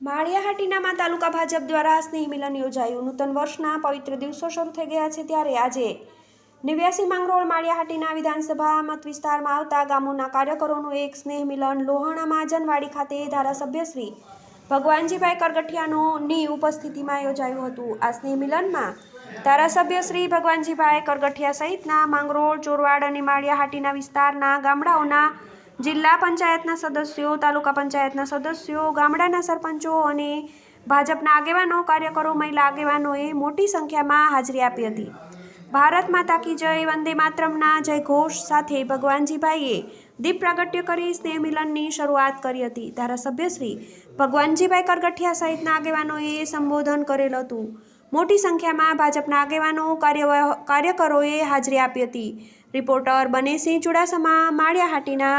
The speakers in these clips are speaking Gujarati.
માળિયાહાટીનામાં તાલુકા ભાજપ દ્વારા સ્નેહ મિલન યોજાયું. નૂતન વર્ષના પવિત્ર દિવસો શરૂ થઈ ગયા છે ત્યારે આજે નેવ્યાસી માંગરોળ માળિયાહાટીના વિધાનસભા મત વિસ્તારમાં આવતા ગામોના કાર્યકરોનું એક સ્નેહ મિલન લોહાણા મહાજનવાડી ખાતે ધારાસભ્ય શ્રી ભગવાનજીભાઈ કરગઠિયાનોની ઉપસ્થિતિમાં યોજાયું હતું. આ સ્નેહ મિલનમાં ધારાસભ્ય શ્રી ભગવાનજીભાઈ કરગઠિયા સહિતના માંગરોળ, ચોરવાડ અને માળિયાહાટીના વિસ્તારના ગામડાઓના જિલ્લા પંચાયતના સદસ્યો, તાલુકા પંચાયતના સદસ્યો, ગામડાના સરપંચો અને ભાજપના આગેવાનો, કાર્યકરો, મહિલા આગેવાનોએ મોટી સંખ્યામાં હાજરી આપી હતી. ભારત માતા કી જય, વંદે માતરમના જય ઘોષ સાથે ભગવાનજીભાઈએ દીપ પ્રાગટ્ય કરી સ્નેહ મિલનની શરૂઆત કરી હતી. ધારાસભ્ય શ્રી ભગવાનજીભાઈ કરગઠિયા સહિતના આગેવાનોએ સંબોધન કરેલ હતું. મોટી સંખ્યામાં ભાજપના આગેવાનો કાર્ય કાર્યકરોએ હાજરી આપી હતી. Reporter Banesinh Chudasama, Maliyahatina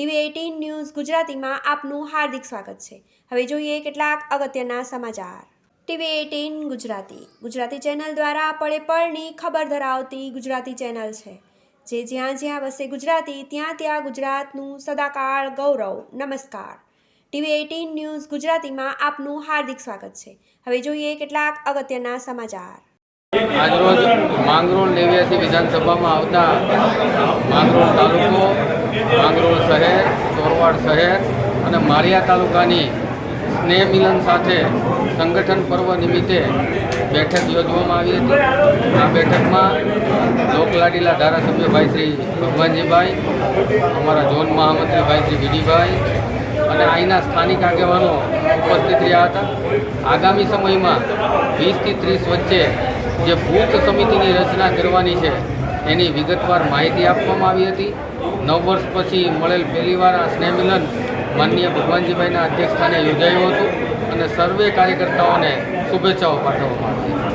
TV eighteen news ગુજરાતીમાં આપનું હાર્દિક સ્વાગત છે. હવે જોઈએ કેટલાક અગત્યના સમાચાર. TV eighteen Gujarati. Gujarati channel દ્વારા પળે પળની ખબર ધરાવતી ગુજરાતી ચેનલ છે. જે જ્યાં જ્યાં વસે ગુજરાતી, ત્યાં ત્યાં ગુજરાતનું સદાકાળ ગૌરવ. નમસ્કાર. ટીવી એટીન ન્યૂઝ ગુજરાતીમાં આપનું હાર્દિક સ્વાગત છે. હવે જોઈએ કેટલાક અગત્યના સમાચાર. આજરોજ માંગરોળ નેવ્યાસી વિધાનસભામાં આવતા માંગરોળ તાલુકો, માંગરોળ ચોરવાડ શહેર અને માળિયા તાલુકાની સ્નેહ મિલન સાથે સંગઠન પર્વ નિમિત્તે બેઠક યોજવામાં આવી હતી. આ બેઠકમાં લોકલાડીલા ધારાસભ્ય ભાઈ શ્રી ભગવાનજીભાઈ, અમારા ઝોન મહામંત્રી ભાઈ શ્રી વિડીભાઈ અને અહીંના સ્થાનિક આગેવાનો ઉપસ્થિત રહ્યા હતા. આગામી સમયમાં વીસથી ત્રીસ વચ્ચે જે બૂથ સમિતિની રચના કરવાની છે, એની વિગતવાર માહિતી આપવામાં આવી હતી. નવ વર્ષ પછી મળેલ પહેલીવાર આ સ્નેહમિલન માનનીય ભગવાનજીભાઈના અધ્યક્ષસ્થાને યોજાયું હતું અને સર્વે કાર્યકર્તાઓને શુભેચ્છાઓ પાઠવવામાં આવી.